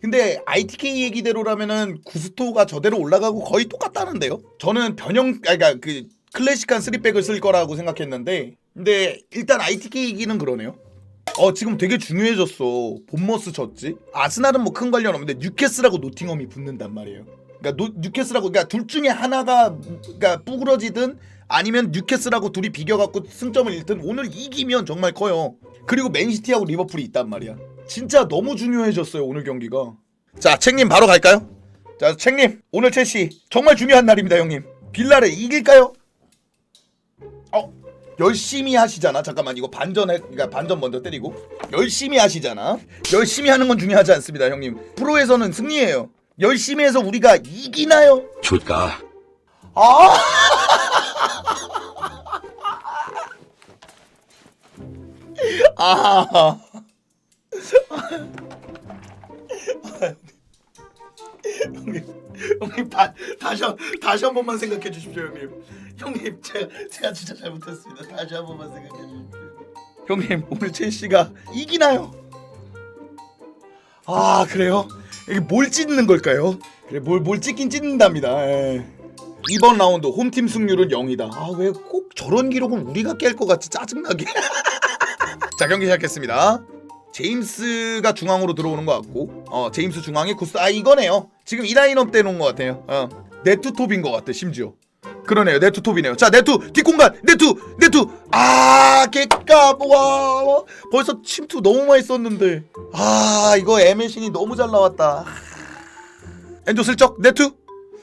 근데 ITK 얘기대로라면은 구스토가 저대로 올라가고 거의 똑같다는데요. 저는 변형, 아, 그러니까 그 클래식한 쓰리백을 쓸 거라고 생각했는데, 근데 일단 ITK 얘기는 그러네요. 어 지금 되게 중요해졌어. 본머스 졌지. 아스날은 뭐 큰 관련 없는데 뉴캐슬하고 노팅엄이 붙는단 말이에요. 그러니까 노, 뉴캐슬하고 그러니까 둘 중에 하나가 그러니까 뿌그러지든 아니면 뉴캐슬하고 둘이 비겨갖고 승점을 잃든 오늘 이기면 정말 커요. 그리고 맨시티하고 리버풀이 있단 말이야. 진짜 너무 중요해졌어요 오늘 경기가. 자 책님 바로 갈까요? 자 책님 오늘 첼시 정말 중요한 날입니다 형님. 빌라를 이길까요? 어 열심히 하시잖아. 잠깐만 이거 반전해. 그러니까 반전 먼저 때리고 열심히 하시잖아. 열심히 하는 건 중요하지 않습니다 형님. 프로에서는 승리예요. 열심히 해서 우리가 이기나요? 좋다. 아! 아. 형님, 형님 다, 다시 한, 다시 한 번만 생각해 주십시오, 형님. 형님, 제가 제가 진짜 잘못했습니다. 다시 한 번만 생각해 주십시오. 형님, 오늘 첼시가 이기나요? 아, 그래요? 이게 뭘 찢는 걸까요? 그래, 뭘, 뭘 찢긴 찢는답니다. 예. 이번 라운드 홈팀 승률은 0이다. 아 왜 꼭 저런 기록은 우리가 깰 것 같지 짜증나게. 자 경기 시작했습니다. 제임스가 중앙으로 들어오는 것 같고, 어 제임스 중앙에 구스 아 이거네요. 지금 이 라인업 떼놓은 것 같아요. 어 네트 톱인 것 같아 심지어. 그러네요 네트 톱이네요. 자 네트 뒷공간 네트 네트 아 개값 와 벌써 침투 너무 많이 썼는데 아 이거 에메신이 너무 잘 나왔다. 엔조 슬쩍 네트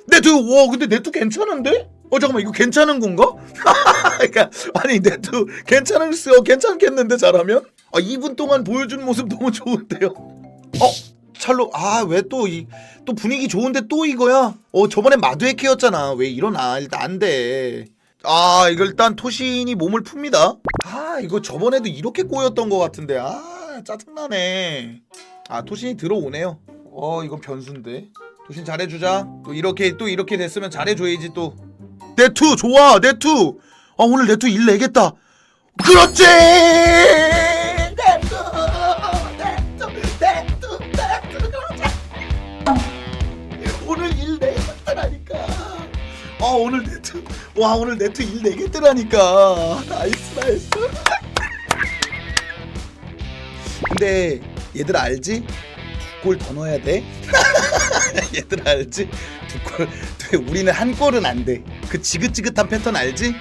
네트 와 근데 네트 괜찮은데? 어 잠깐만 이거 괜찮은 건가? 그러니까 아니 네트 괜찮을수요 괜찮겠는데 잘하면? 아 2분 동안 보여준 모습 너무 좋은데요. 어 찰로 아 왜 또 이 또 분위기 좋은데 또 이거야? 어 저번에 마두에케였잖아 왜 일어나 일단 안 돼. 아 이거 일단 토신이 몸을 풉니다. 아 이거 저번에도 이렇게 꼬였던 것 같은데 아 짜증나네. 아 토신이 들어오네요. 어 이건 변수인데. 도신 잘해주자. 또 이렇게 또 이렇게 됐으면 잘해줘야지 또. 네투 좋아 네투. 아 오늘 네투 일 내겠다. 그렇지. 와 오늘 네투 일 내겠더라니까. 나이스 나이스. 근데 얘들 알지? 두 골 더 넣어야 돼. 얘들 알지? 두 골, 두- 우리는 한 골은 안 돼. 그 지긋지긋한 패턴 알지?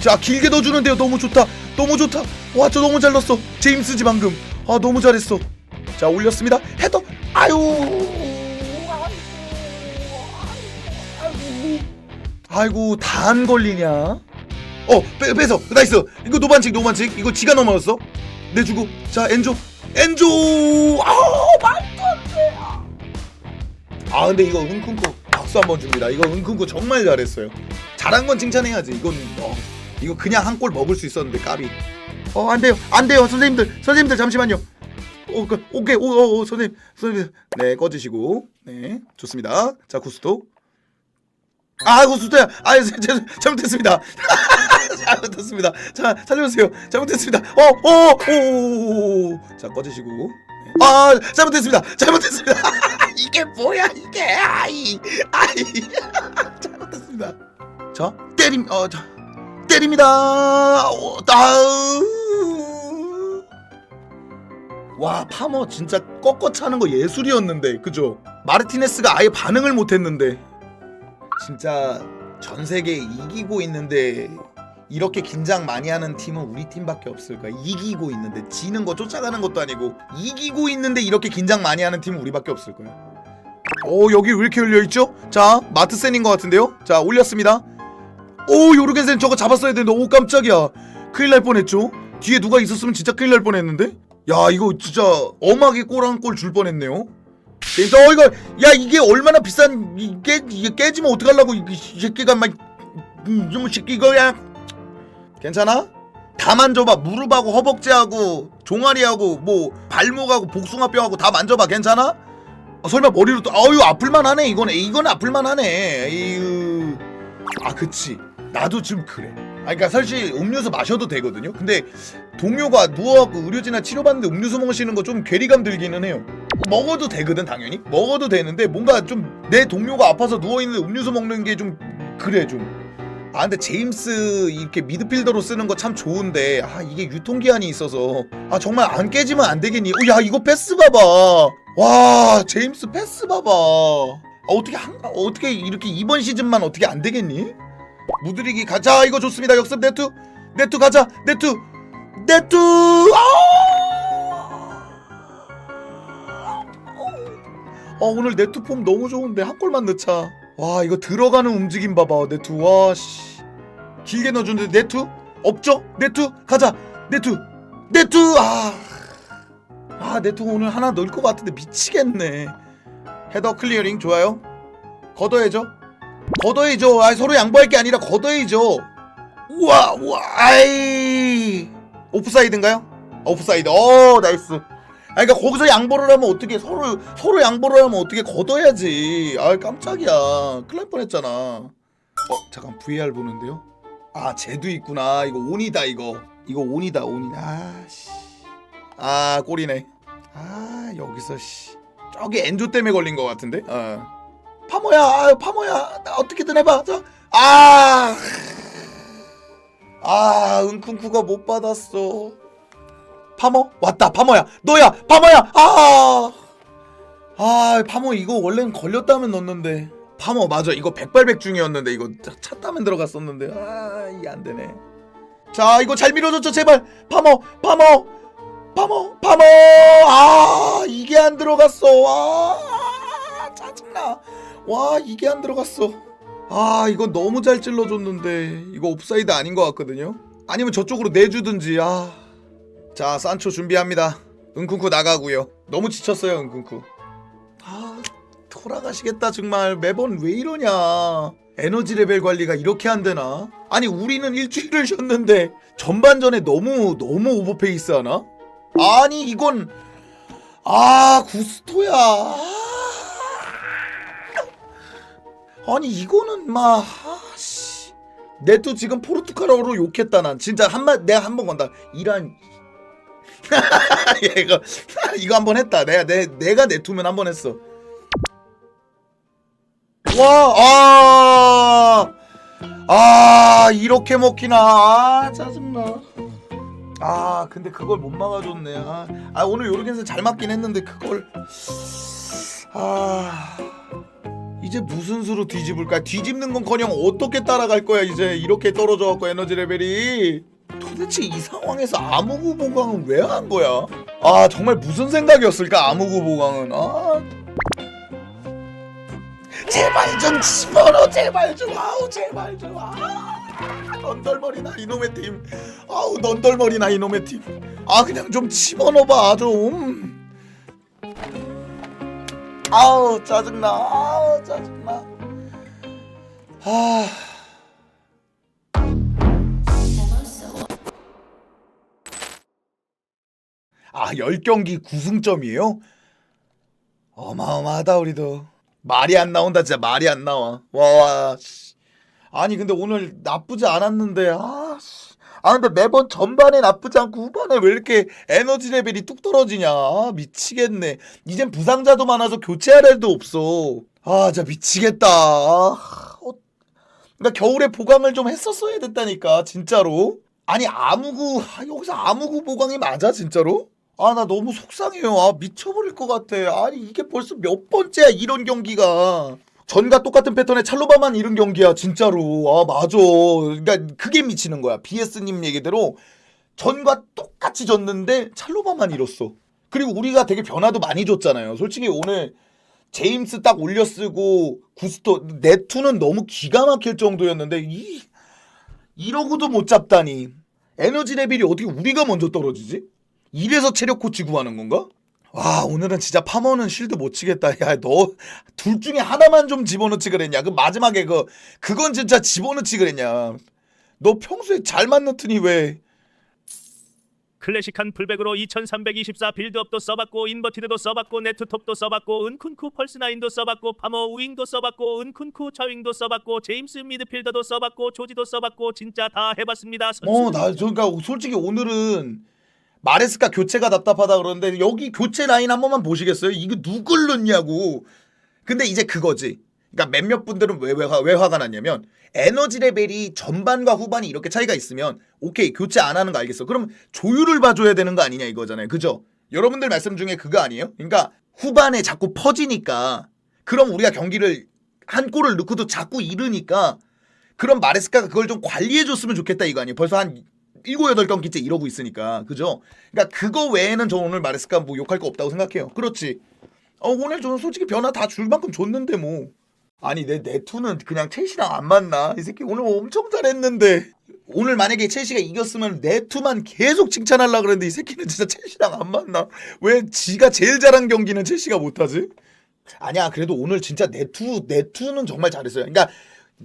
자 길게 넣어주는데요. 너무 좋다. 너무 좋다. 와 저 너무 잘 넣었어. 제임스지 방금. 아 너무 잘했어. 자 올렸습니다. 헤더. 아유. 아 이고 다 안 걸리냐? 어 빼, 빼서 나이스. 이거 노반칙 노반칙. 이거 지가 넘어졌어. 내주고 자 엔조 엔조. 아우 말도 안 돼. 아 근데 이거 은쿤쿠 박수 한번 줍니다. 이거 은쿤쿠 정말 잘했어요. 잘한 건 칭찬해야지. 이건 어, 이거 그냥 한 골 먹을 수 있었는데 까비. 어 안 돼요 안 돼요 선생님들 선생님들 잠시만요. 오, 그, 오케이 오, 오, 오 선생님 선생님 네 꺼지시고 네 좋습니다. 자 구스토. 아 구스토야 아 죄송 잘못했습니다. 잘못했습니다. 자 살려주세요. 잘못했습니다. 어어오자 꺼지시고. 네. 아 잘못했습니다. 잘못했습니다. 이게 뭐야 이게 아이 아이 잘못했습니다. 자 때림 어 자 때립니다. 어, 아우. 와 파머 진짜 꺾어 차는 거 예술이었는데 그죠? 마르티네스가 아예 반응을 못했는데 진짜 전 세계 이기고 있는데 이렇게 긴장 많이 하는 팀은 우리 팀밖에 없을 거야. 이기고 있는데 지는 거 쫓아가는 것도 아니고 이기고 있는데 이렇게 긴장 많이 하는 팀은 우리밖에 없을 거야. 오 여기 왜 이렇게 열려 있죠? 자 마트센인 것 같은데요? 자 올렸습니다. 오 요르겐센 저거 잡았어야 되는데 오 깜짝이야. 큰일 날 뻔했죠? 뒤에 누가 있었으면 진짜 큰일 날 뻔했는데? 야 이거 진짜 엄하게 골 한 골 줄 뻔했네요. 그래서 어 이거 야 이게 얼마나 비싼 이게 깨지면 어떡하려고 이, 이 새끼가 막 음, 이놈 새끼 이거야. 괜찮아? 다 만져봐. 무릎하고 허벅지하고 종아리하고 뭐 발목하고 복숭아뼈하고 다 만져봐. 괜찮아? 아, 설마 머리로 또 아유 아플만하네 이거네. 이건 아플만하네. 에휴. 아 그치. 나도 지금 그래. 아 그러니까 사실 음료수 마셔도 되거든요. 근데 동료가 누워갖고 의료진이나 치료받는데 음료수 마시는 거 좀 괴리감 들기는 해요 먹어도 되거든 당연히. 먹어도 되는데 뭔가 좀 내 동료가 아파서 누워있는데 음료수 먹는 게 좀 그래 좀. 아 근데 제임스 이렇게 미드필더로 쓰는 거 참 좋은데 아 이게 유통기한이 있어서. 아 정말 안 깨지면 안 되겠니? 어, 야 이거 패스 봐봐. 와 제임스 패스 봐봐. 아, 어떻게 한 어떻게 이렇게 이번 시즌만 어떻게 안 되겠니? 무드리기 가자. 이거 좋습니다. 역습 네투. 네투 가자. 네투. 네투. 아! 어 오늘 네투 폼 너무 좋은데 한 골만 넣자. 와 이거 들어가는 움직임 봐봐 네투. 와씨. 길게 넣어주는데 네투? 없죠? 네투? 가자. 네투. 네투! 아, 아 네투 오늘 하나 넣을 것 같은데 미치겠네. 헤더 클리어링 좋아요? 걷어야죠. 걷어야죠. 아 서로 양보할 게 아니라 걷어야죠. 우와 우와 아이. 오프사이드인가요? 오프사이드. 어 나이스 아 그러니까 거기서 양보를 하면 어떻게 서로 서로 양보를 하면 어떻게 걷어야지. 아 깜짝이야. 큰일 날 뻔했잖아. 어 잠깐 VAR 보는데요. 아 쟤도 있구나. 이거 온이다 이거. 이거 온이다 온이. 아씨. 아 꼴이네. 아 여기서 씨. 저기 엔조 때문에 걸린 것 같은데. 어. 파모야 아, 파모야 나 어떻게든 해봐. 저. 아. 아 은쿵쿠가 못 받았어. 파머? 왔다 파머야. 너야 파머야. 아. 아 파머 이거 원래는 걸렸다면 넣었는데. 파머 맞아. 이거 백발백중이었는데 이거 차- 찼다면 들어갔었는데. 아 이게 안 되네. 자 이거 잘 밀어줬죠 제발. 파머 파머. 파머 파머! 아 이게 안 들어갔어. 아 짜증나. 와 이게 안 들어갔어. 아 이거 너무 잘 찔러줬는데. 이거 옵사이드 아닌 것 같거든요. 아니면 저쪽으로 내주든지. 아 자, 산초 준비합니다. 은쿵쿠 나가고요. 너무 지쳤어요, 은쿵쿠. 아, 돌아가시겠다 정말. 매번 왜 이러냐. 에너지 레벨 관리가 이렇게 안 되나? 아니, 우리는 일주일을 쉬었는데 전반전에 너무 너무 오버페이스 하나? 아니, 이건 아, 구스토야. 아. 아니, 이거는 막 아, 씨. 내또 지금 포르투갈어로 욕했다 난 진짜 한마 내가 한 번 건다 이란 야, 이거 이거 한 번 했다. 내가 내 내가 내 투면 한 번 했어. 와, 아, 아 이렇게 먹히나? 아 짜증나. 아 근데 그걸 못 막아줬네. 아, 아 오늘 요르겐스 잘 맞긴 했는데 그걸 아 이제 무슨 수로 뒤집을까? 뒤집는 건커녕 어떻게 따라갈 거야 이제 이렇게 떨어져 갖고 에너지 레벨이. 도대체 이 상황에서 아무구 보강은 왜 한 거야? 아 정말 무슨 생각이었을까 아무구 보강은? 아. 제발 좀 집어넣어 제발 좀. 아우 제발 좀. 아, 넌덜머리나 이놈의 팀. 아우 넌덜머리나 이놈의 팀아 그냥 좀 집어넣어봐 좀. 아우 짜증나. 아우 짜증나. 아 아, 10경기 9승점이에요? 어마어마하다, 우리도. 말이 안 나온다, 진짜 말이 안 나와. 와, 와, 씨. 아니, 근데 오늘 나쁘지 않았는데, 아, 씨. 아, 근데 매번 전반에 나쁘지 않고 후반에 왜 이렇게 에너지 레벨이 뚝 떨어지냐. 아, 미치겠네. 이젠 부상자도 많아서 교체할 애도 없어. 아, 진짜 미치겠다. 아, 어, 그러니까 겨울에 보강을 좀 했었어야 됐다니까, 진짜로. 아니, 아무구, 아, 여기서 아무구 보강이 맞아, 진짜로? 아 나 너무 속상해요. 아 미쳐버릴 것 같아. 아니 이게 벌써 몇 번째야 이런 경기가. 전과 똑같은 패턴의 찰로바만 이런 경기야 진짜로. 아 맞아. 그러니까 그게 미치는 거야. BS님 얘기대로 전과 똑같이 졌는데 찰로바만 잃었어. 그리고 우리가 되게 변화도 많이 줬잖아요. 솔직히 오늘 제임스 딱 올려 쓰고 구스토 네투는 너무 기가 막힐 정도였는데 이 이러고도 못 잡다니. 에너지 레벨이 어떻게 우리가 먼저 떨어지지? 이래서 체력 코치 구하는 건가? 와 오늘은 진짜 파머는 쉴드 못 치겠다. 야 너 둘 중에 하나만 좀 집어넣지 그랬냐? 그 마지막에 그 그건 진짜 집어넣지 그랬냐? 너 평소에 잘 맞놓더니 왜? 클래식한 풀백으로 2324 빌드업도 써봤고 인버티드도 써봤고 네트톱도 써봤고 은쿤쿠 펄스나인도 써봤고 파머 우윙도 써봤고 은쿤쿠 좌윙도 써봤고 제임스 미드필더도 써봤고 조지도 써봤고 진짜 다 해봤습니다 선수 어나 그러니까 솔직히 오늘은 마레스카 교체가 답답하다 그러는데 여기 교체 라인 한 번만 보시겠어요? 이거 누굴 넣냐고. 근데 이제 그거지. 그러니까 몇몇 분들은 왜, 왜, 화- 왜 화가 났냐면 에너지 레벨이 전반과 후반이 이렇게 차이가 있으면 오케이 교체 안 하는 거 알겠어. 그럼 조율을 봐줘야 되는 거 아니냐 이거잖아요. 그죠? 여러분들 말씀 중에 그거 아니에요? 그러니까 후반에 자꾸 퍼지니까 그럼 우리가 경기를 한 골을 넣고도 자꾸 잃으니까 그럼 마레스카가 그걸 좀 관리해줬으면 좋겠다 이거 아니에요? 벌써 한 일곱 여덟 경기째 이러고 있으니까 그죠? 그러니까 그거 외에는 저 오늘 마레스카 뭐 욕할 거 없다고 생각해요. 그렇지. 어 오늘 저는 솔직히 변화 다 줄 만큼 줬는데 뭐. 아니 내 네투는 그냥 첼시랑 안 맞나? 이 새끼 오늘 엄청 잘했는데. 오늘 만약에 첼시가 이겼으면 네투만 계속 칭찬하려 그랬는데 이 새끼는 진짜 첼시랑 안 맞나? 왜 지가 제일 잘한 경기는 첼시가 못하지? 아니야 그래도 오늘 진짜 네투 네투는 정말 잘했어요. 그러니까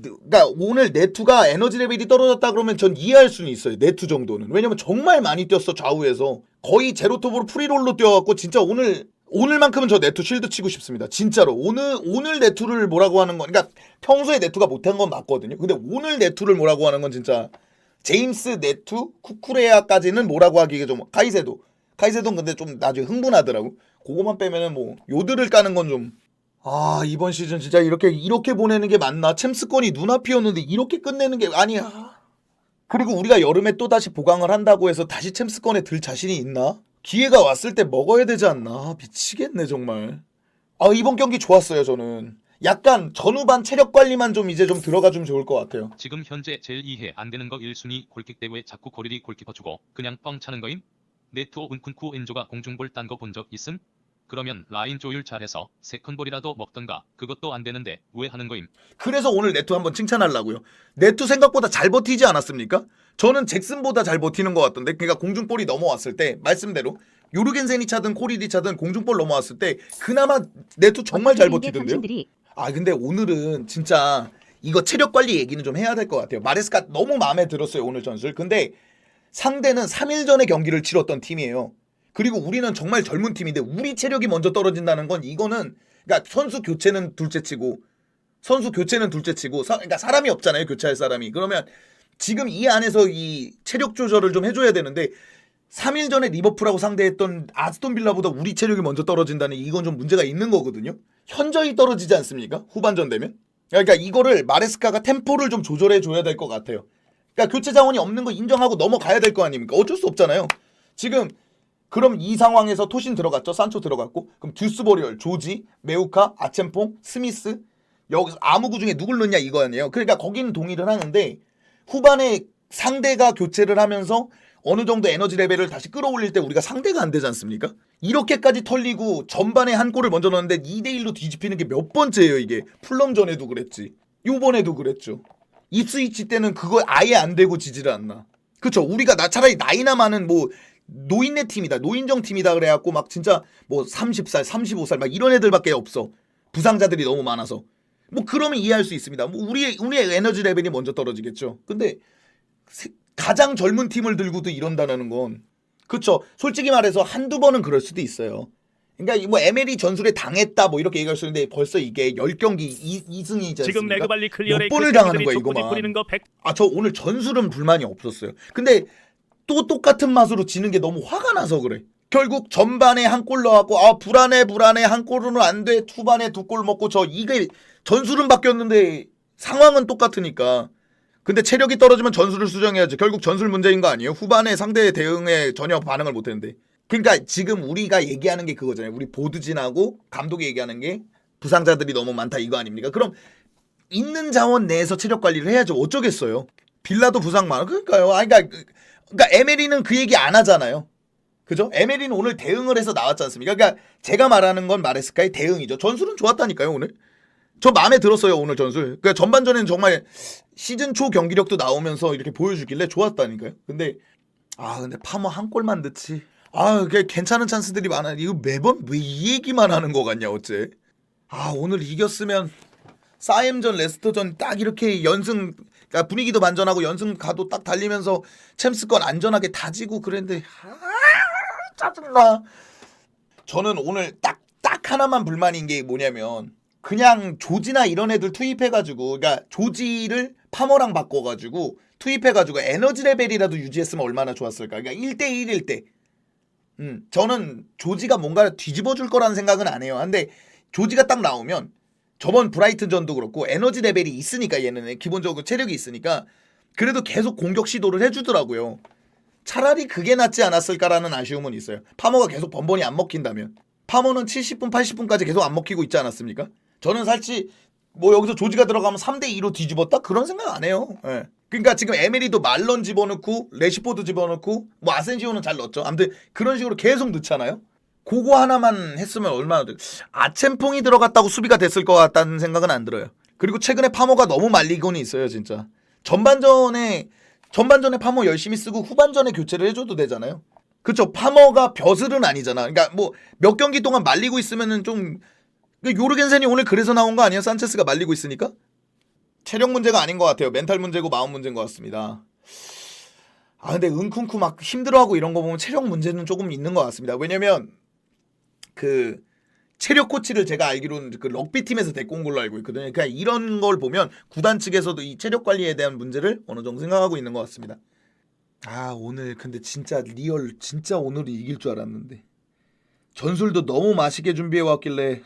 그러니까 오늘 네투가 에너지 레벨이 떨어졌다 그러면 전 이해할 수는 있어요. 네투 정도는. 왜냐면 정말 많이 뛰었어 좌우에서. 거의 제로톱으로 프리롤로 뛰어갖고 진짜 오늘 오늘만큼은 저 네투 쉴드 치고 싶습니다. 진짜로 오늘 오늘 네투를 뭐라고 하는 건 그러니까 평소에 네투가 못한 건 맞거든요. 근데 오늘 네투를 뭐라고 하는 건 진짜 제임스 네투 쿠쿠레아까지는 뭐라고 하기가 좀 카이세도 카이세도는 근데 좀 나중에 흥분하더라고. 그거만 빼면은 뭐 요드를 까는 건좀 아 이번 시즌 진짜 이렇게 이렇게 보내는 게 맞나? 챔스권이 눈앞이었는데 이렇게 끝내는 게 아니야. 그리고 우리가 여름에 또 다시 보강을 한다고 해서 다시 챔스권에 들 자신이 있나? 기회가 왔을 때 먹어야 되지 않나? 아, 미치겠네 정말. 아 이번 경기 좋았어요 저는. 약간 전후반 체력 관리만 좀 이제 좀 들어가 주면 좋을 것 같아요. 지금 현재 제일 이해 안 되는 거 1순위 골킥 대회 자꾸 고리리 골키퍼 주고 그냥 뻥 차는 거임? 네트워 은쿤쿠 엔조가 공중볼 딴 거 본 적 있음? 그러면 라인 조율 잘해서 세컨볼이라도 먹던가 그것도 안 되는데 왜 하는 거임? 그래서 오늘 네투 한번 칭찬하려고요. 네투 생각보다 잘 버티지 않았습니까? 저는 잭슨보다 잘 버티는 것 같던데. 그러니까 공중볼이 넘어왔을 때 말씀대로 요르겐센이 차든 코리디 차든 공중볼 넘어왔을 때 그나마 네투 정말 잘 버티던데요. 아 근데 오늘은 진짜 이거 체력 관리 얘기는 좀 해야 될 것 같아요. 마레스카 너무 마음에 들었어요 오늘 전술. 근데 상대는 3일 전에 경기를 치렀던 팀이에요. 그리고 우리는 정말 젊은 팀인데 우리 체력이 먼저 떨어진다는 건 이거는 그러니까 선수 교체는 둘째치고 선수 교체는 둘째치고 사, 그러니까 사람이 없잖아요 교체할 사람이. 그러면 지금 이 안에서 이 체력 조절을 좀 해줘야 되는데 3일 전에 리버풀하고 상대했던 아스톤 빌라보다 우리 체력이 먼저 떨어진다는 이건 좀 문제가 있는 거거든요. 현저히 떨어지지 않습니까? 후반전 되면. 그러니까 이거를 마레스카가 템포를 좀 조절해 줘야 될 것 같아요. 그러니까 교체 자원이 없는 거 인정하고 넘어가야 될 거 아닙니까? 어쩔 수 없잖아요. 지금 그럼 이 상황에서 토신 들어갔죠. 산초 들어갔고 그럼 듀스버리얼, 조지, 메우카, 아첸퐁, 스미스 여기서 아무구 중에 누굴 넣냐 이거 아니에요. 그러니까 거기는 동의를 하는데 후반에 상대가 교체를 하면서 어느 정도 에너지 레벨을 다시 끌어올릴 때 우리가 상대가 안 되지 않습니까? 이렇게까지 털리고 전반에 한 골을 먼저 넣었는데 2대 1로 뒤집히는 게 몇 번째예요, 이게. 풀럼전에도 그랬지. 요번에도 그랬죠. 입스위치 때는 그거 아예 안 되고 지지를 않나. 그쵸 우리가 나 차라리 나이나 많은 뭐 노인네 팀이다. 노인정 팀이다 그래 갖고 막 진짜 뭐 30살, 35살 막 이런 애들밖에 없어. 부상자들이 너무 많아서. 뭐 그러면 이해할 수 있습니다. 뭐 우리의 우리의 에너지 레벨이 먼저 떨어지겠죠. 근데 세- 가장 젊은 팀을 들고도 이런다는 건 그쵸 솔직히 말해서 한두 번은 그럴 수도 있어요 그러니까 이뭐 에메리 전술에 당했다 뭐 이렇게 얘기할 수 있는데 벌써 이게 10경기 2, 승이지 지금? 레그발리 클리어레이 몇 번을 당하는 거야, 이거만. 뿌리는 거 100. 아저 오늘 전술은 불만이 없었어요 근데 또 똑같은 맛으로 지는 게 너무 화가 나서 그래 결국 전반에 한 골 넣었고 아 불안해 불안해 한 골은 안돼 후반에 두 골 먹고 저 이게 전술은 바뀌었는데 상황은 똑같으니까 근데 체력이 떨어지면 전술을 수정해야지. 결국 전술 문제인 거 아니에요? 후반에 상대의 대응에 전혀 반응을 못 했는데. 그러니까 지금 우리가 얘기하는 게 그거잖아요. 우리 보드진하고 감독이 얘기하는 게 부상자들이 너무 많다 이거 아닙니까? 그럼 있는 자원 내에서 체력 관리를 해야죠. 어쩌겠어요. 빌라도 부상 많아. 그러니까요. 아 그러니까 그- 그러니까 에메리는 그 얘기 안 하잖아요. 그죠? 에메리는 오늘 대응을 해서 나왔지 않습니까? 그러니까 제가 말하는 건 마레스카의 대응이죠. 전술은 좋았다니까요, 오늘. 저 마음에 들었어요 오늘 전술. 그러니까 전반전에는 정말 시즌 초 경기력도 나오면서 이렇게 보여주길래 좋았다니까요. 근데 아 근데 파머 한 골만 넣지. 아 그게 괜찮은 찬스들이 많아. 이거 매번 왜 이 얘기만 하는 거 같냐 어째? 아 오늘 이겼으면 사임전 레스터전 딱 이렇게 연승 그러니까 분위기도 반전하고 연승 가도 딱 달리면서 챔스권 안전하게 다지고 그랬는데 아 짜증나. 저는 오늘 딱 딱 하나만 불만인 게 뭐냐면 그냥 조지나 이런 애들 투입해가지고 그러니까 조지를 파머랑 바꿔가지고 투입해가지고 에너지 레벨이라도 유지했으면 얼마나 좋았을까. 그러니까 1대1일 때 음, 저는 조지가 뭔가 뒤집어 줄 거라는 생각은 안 해요. 근데 조지가 딱 나오면 저번 브라이튼전도 그렇고 에너지 레벨이 있으니까 얘는 기본적으로 체력이 있으니까 그래도 계속 공격 시도를 해주더라고요. 차라리 그게 낫지 않았을까라는 아쉬움은 있어요. 파머가 계속 번번이 안 먹힌다면 파머는 70분 80분까지 계속 안 먹히고 있지 않았습니까? 저는 사실 뭐 여기서 조지가 들어가면 3대 2로 뒤집었다 그런 생각 안 해요. 예. 그러니까 지금 에메리도 말런 집어넣고 레시포드 집어넣고 뭐 아센시오는 잘 넣었죠. 아무튼 그런 식으로 계속 넣잖아요. 그거 하나만 했으면 얼마나 돼. 아챔퐁이 들어갔다고 수비가 됐을 것 같다는 생각은 안 들어요. 그리고 최근에 파머가 너무 말리곤 있어요, 진짜. 전반전에 전반전에 파머 열심히 쓰고 후반전에 교체를 해줘도 되잖아요. 그쵸? 파머가 벼슬은 아니잖아. 그러니까 뭐 몇 경기 동안 말리고 있으면은 좀그 요르겐센이 오늘 그래서 나온 거 아니야? 산체스가 말리고 있으니까? 체력 문제가 아닌 것 같아요. 멘탈 문제고 마음 문제인 것 같습니다. 아 근데 은쿵쿠 막 힘들어하고 이런 거 보면 체력 문제는 조금 있는 것 같습니다. 왜냐면 그 체력 코치를 제가 알기로는 그 럭비 팀에서 데리고 온 걸로 알고 있거든요. 그러니까 이런 걸 보면 구단 측에서도 이 체력 관리에 대한 문제를 어느 정도 생각하고 있는 것 같습니다. 아 오늘 근데 진짜 리얼 진짜 오늘이 이길 줄 알았는데 전술도 너무 맛있게 준비해 왔길래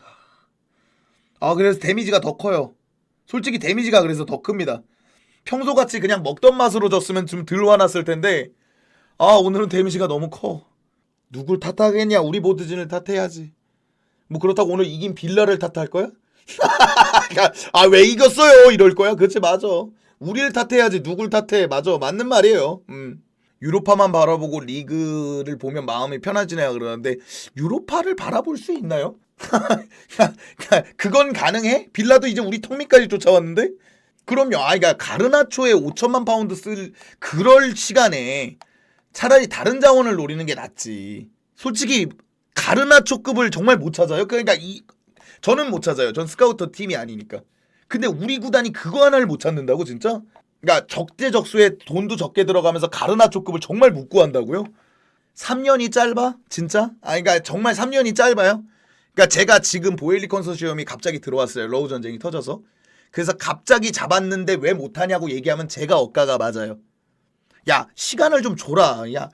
아 그래서 데미지가 더 커요. 솔직히 데미지가 그래서 더 큽니다. 평소같이 그냥 먹던 맛으로 졌으면 좀 덜 화났을 텐데 아 오늘은 데미지가 너무 커. 누굴 탓하겠냐? 우리 보드진을 탓해야지. 뭐 그렇다고 오늘 이긴 빌라를 탓할 거야? 아 왜 이겼어요? 이럴 거야? 그렇지 맞아. 우리를 탓해야지 누굴 탓해? 맞아 맞는 말이에요. 음. 유로파만 바라보고 리그를 보면 마음이 편해지네요 그러는데 유로파를 바라볼 수 있나요? 그건 가능해? 빌라도 이제 우리 턱밑까지 쫓아왔는데? 그럼요. 아, 그러니까 가르나초에 5천만 파운드 쓸 그럴 시간에 차라리 다른 자원을 노리는 게 낫지. 솔직히 가르나초급을 정말 못 찾아요. 그러니까 이 저는 못 찾아요. 전 스카우터 팀이 아니니까. 근데 우리 구단이 그거 하나를 못 찾는다고 진짜? 그러니까 적재적소에 돈도 적게 들어가면서 가르나초급을 정말 못 구한다고요? 3년이 짧아? 진짜? 아 그러니까 정말 3년이 짧아요? 그러니까 제가 지금 보일리 컨소시엄이 갑자기 들어왔어요. 러우 전쟁이 터져서. 그래서 갑자기 잡았는데 왜 못하냐고 얘기하면 제가 억가가 맞아요. 야 시간을 좀 줘라. 야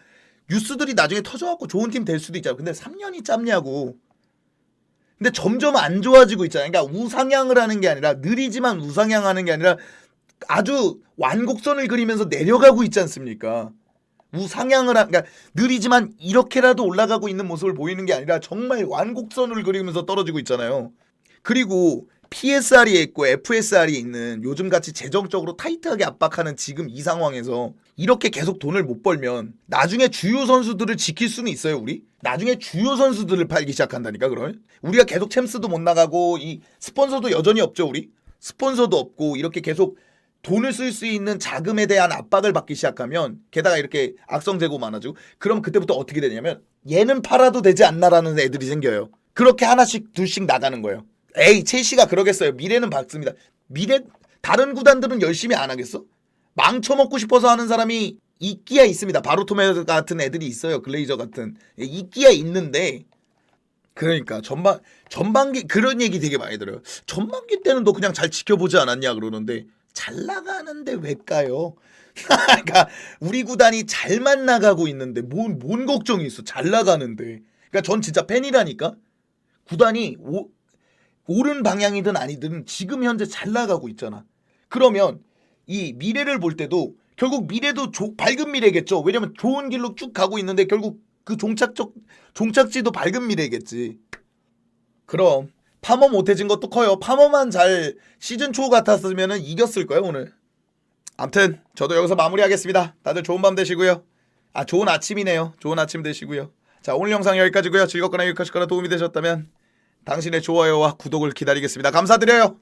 뉴스들이 나중에 터져갖고 좋은 팀 될 수도 있잖아. 근데 3년이 짧냐고. 근데 점점 안 좋아지고 있잖아요. 그러니까 우상향을 하는 게 아니라 느리지만 우상향하는 게 아니라 아주 완곡선을 그리면서 내려가고 있지 않습니까? 우상향을 한, 그러니까 느리지만 이렇게라도 올라가고 있는 모습을 보이는 게 아니라 정말 완곡선을 그리면서 떨어지고 있잖아요. 그리고 PSR이 있고 FSR이 있는 요즘 같이 재정적으로 타이트하게 압박하는 지금 이 상황에서 이렇게 계속 돈을 못 벌면 나중에 주요 선수들을 지킬 수는 있어요, 우리? 나중에 주요 선수들을 팔기 시작한다니까, 그러면? 우리가 계속 챔스도 못 나가고 이 스폰서도 여전히 없죠, 우리? 스폰서도 없고 이렇게 계속 돈을 쓸 수 있는 자금에 대한 압박을 받기 시작하면 게다가 이렇게 악성 재고 많아지고 그럼 그때부터 어떻게 되냐면 얘는 팔아도 되지 않나라는 애들이 생겨요. 그렇게 하나씩 둘씩 나가는 거예요. 에이 첼시가 그러겠어요. 미래는 밝습니다. 미래 다른 구단들은 열심히 안 하겠어? 망쳐먹고 싶어서 하는 사람이 있기야 있습니다. 바로토메 같은 애들이 있어요. 글레이저 같은 예, 있기야 있는데 그러니까 전반 전반기 그런 얘기 되게 많이 들어요. 전반기 때는 너 그냥 잘 지켜보지 않았냐 그러는데 잘 나가는데 왜까요? 그러니까 우리 구단이 잘만 나가고 있는데 뭔, 뭔 걱정이 있어? 잘 나가는데. 그러니까 전 진짜 팬이라니까. 구단이 오, 옳은 방향이든 아니든 지금 현재 잘 나가고 있잖아. 그러면 이 미래를 볼 때도 결국 미래도 조- 밝은 미래겠죠. 왜냐면 좋은 길로 쭉 가고 있는데 결국 그 종착적 종착지도 밝은 미래겠지. 그럼 파머 못해진 것도 커요. 파머만 잘 시즌 초 같았으면 이겼을 거예요 오늘. 암튼 저도 여기서 마무리하겠습니다. 다들 좋은 밤 되시고요. 아 좋은 아침이네요. 좋은 아침 되시고요. 자 오늘 영상 여기까지고요. 즐겁거나 유익하시거나 도움이 되셨다면 당신의 좋아요와 구독을 기다리겠습니다. 감사드려요.